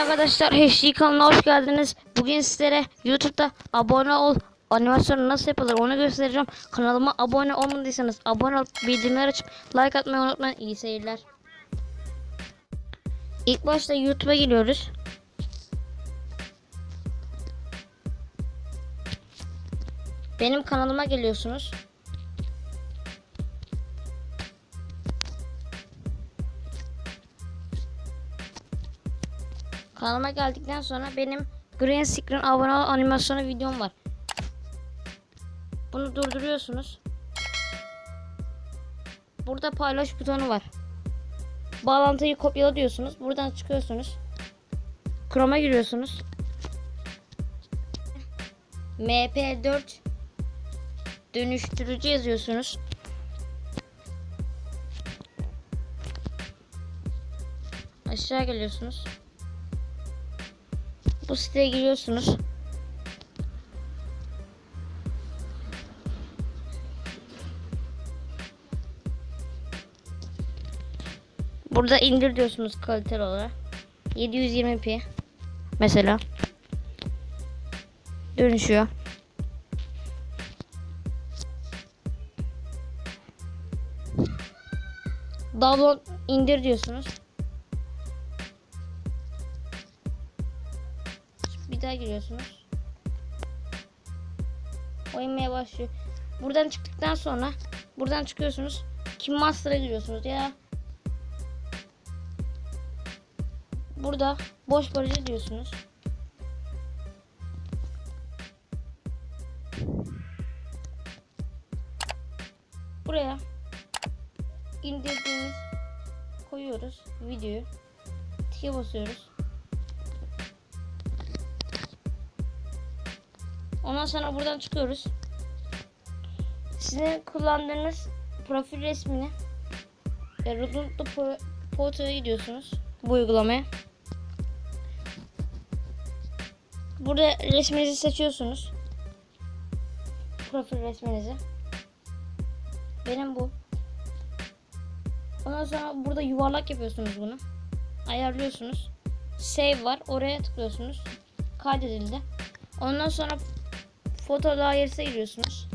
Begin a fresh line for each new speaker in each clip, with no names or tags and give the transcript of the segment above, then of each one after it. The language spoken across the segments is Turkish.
arkadaşlar HD kanalına hoş geldiniz. Bugün sizlere YouTube'da abone ol animasyonu nasıl yapılır onu göstereceğim. Kanalıma abone olmadıysanız abone olup bildirimleri açıp like atmayı unutmayın. İyi seyirler. İlk başta YouTube'a giriyoruz. Benim kanalıma geliyorsunuz. Kanalıma geldikten sonra benim Green Screen abone ol animasyonu videom var. Bunu durduruyorsunuz. Burada paylaş butonu var. Bağlantıyı kopyala diyorsunuz. Buradan çıkıyorsunuz. Chrome'a giriyorsunuz. MP4 dönüştürücü yazıyorsunuz. Aşağı geliyorsunuz. Bu siteye giriyorsunuz. Burada indir diyorsunuz kaliteli olarak. 720p mesela dönüşüyor. Download indir diyorsunuz. Daha giriyorsunuz. Oynamaya başlıyor. Buradan çıktıktan sonra buradan çıkıyorsunuz. Kim Master'a giriyorsunuz ya. Burada boş barajı diyorsunuz. Buraya indirdiğimiz koyuyoruz videoyu. Tike basıyoruz. Ondan sonra buradan çıkıyoruz. Sizin kullandığınız profil resmini e, Rudolf'lu po Photo'ya gidiyorsunuz. Bu uygulamaya. Burada resminizi seçiyorsunuz. Profil resminizi. Benim bu. Ondan sonra burada yuvarlak yapıyorsunuz bunu. Ayarlıyorsunuz. Save var. Oraya tıklıyorsunuz. Kaydedildi. Ondan sonra foto dairesine giriyorsunuz.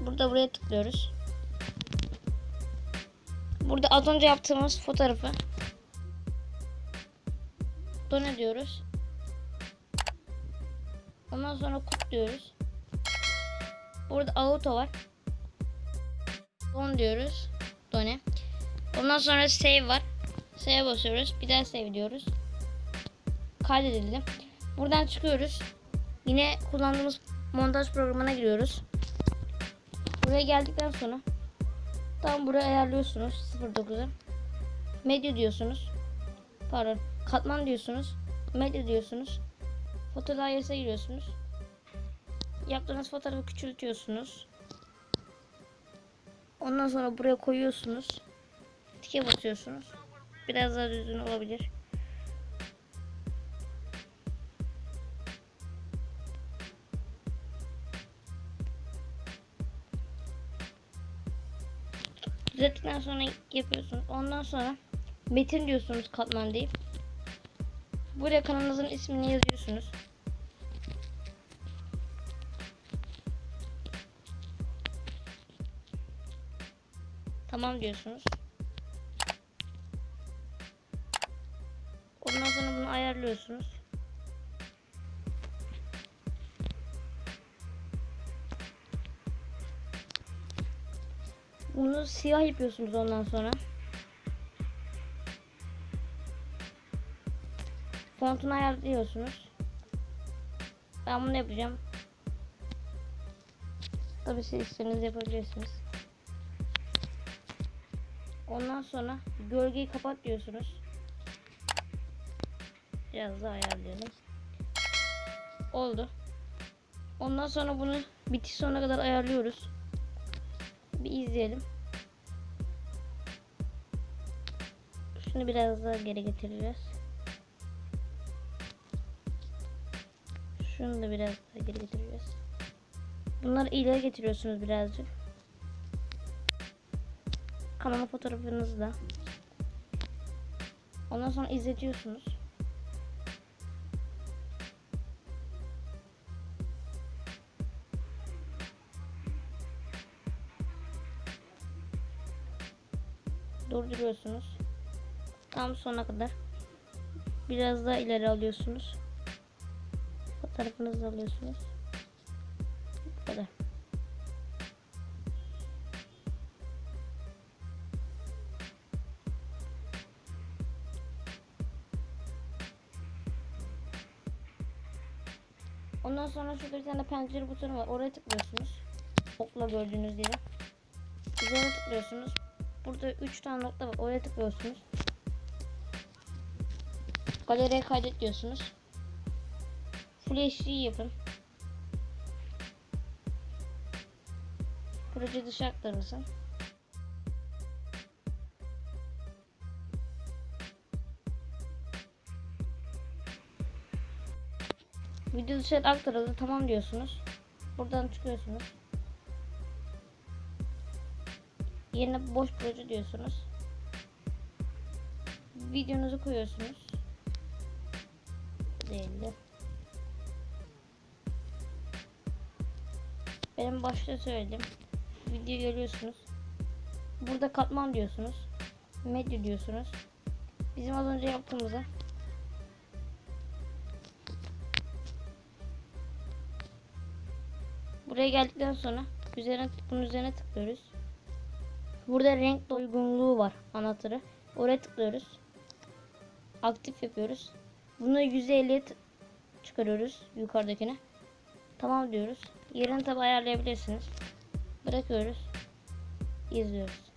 Burada buraya tıklıyoruz. Burada az önce yaptığımız fotoğrafı done diyoruz. Ondan sonra kut diyoruz. Burada auto var. Don diyoruz. Done. Ondan sonra save var. Save basıyoruz. Bir daha save diyoruz. Kaydedildi. Buradan çıkıyoruz. Yine kullandığımız montaj programına giriyoruz. Buraya geldikten sonra tam buraya ayarlıyorsunuz 09'a. Medya diyorsunuz. Pardon. Katman diyorsunuz. Medya diyorsunuz. Foto dairesine giriyorsunuz. Yaptığınız fotoğrafı küçültüyorsunuz. Ondan sonra buraya koyuyorsunuz. Tike basıyorsunuz. Biraz daha düzgün olabilir. Düzelttikten sonra yapıyorsunuz. Ondan sonra metin diyorsunuz katman deyip. Buraya kanalınızın ismini yazıyorsunuz. Tamam diyorsunuz. Ondan sonra bunu ayarlıyorsunuz. Bunu siyah yapıyorsunuz ondan sonra. Fontunu ayarlıyorsunuz. Ben bunu yapacağım. Tabii siz istediğiniz yapabilirsiniz. Ondan sonra gölgeyi kapat diyorsunuz. Biraz daha ayarlayalım. Oldu. Ondan sonra bunu bitiş sonuna kadar ayarlıyoruz. Bir izleyelim. Şunu biraz daha geri getireceğiz. Şunu da biraz daha geri getireceğiz. Bunları ileri getiriyorsunuz birazcık. Kanal fotoğrafınızı da Ondan sonra izletiyorsunuz. Durduruyorsunuz. Tam sona kadar. Biraz daha ileri alıyorsunuz. Fotoğrafınızı alıyorsunuz. Bu kadar. Ondan sonra şurada bir tane pencere butonu var. Oraya tıklıyorsunuz. Okla gördüğünüz yere. Üzerine tıklıyorsunuz. Burada 3 tane nokta var. Oraya tıklıyorsunuz. Galeriye kaydet diyorsunuz. Full HD yapın. Proje dışı aktarılsın. Video dışarı aktarıldı. Tamam diyorsunuz. Buradan çıkıyorsunuz. Yerine boş proje diyorsunuz. Videonuzu koyuyorsunuz. Değildi. Benim başta söyledim. Video görüyorsunuz. Burada katman diyorsunuz. Medya diyorsunuz. Bizim az önce yaptığımızı Buraya geldikten sonra üzerine bunun üzerine tıklıyoruz. Burada renk uygunluğu var anahtarı. Oraya tıklıyoruz. Aktif yapıyoruz. Bunu %50'ye t- çıkarıyoruz yukarıdakine. Tamam diyoruz. Yerini tabi ayarlayabilirsiniz. Bırakıyoruz. İzliyoruz.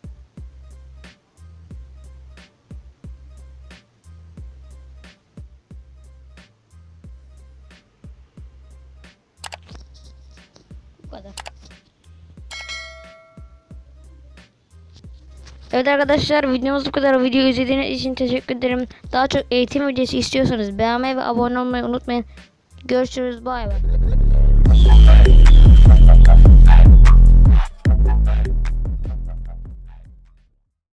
Bu kadar. Evet arkadaşlar videomuz bu kadar. Video izlediğiniz için teşekkür ederim. Daha çok eğitim videosu istiyorsanız beğenmeyi ve abone olmayı unutmayın. Görüşürüz. Bay bay.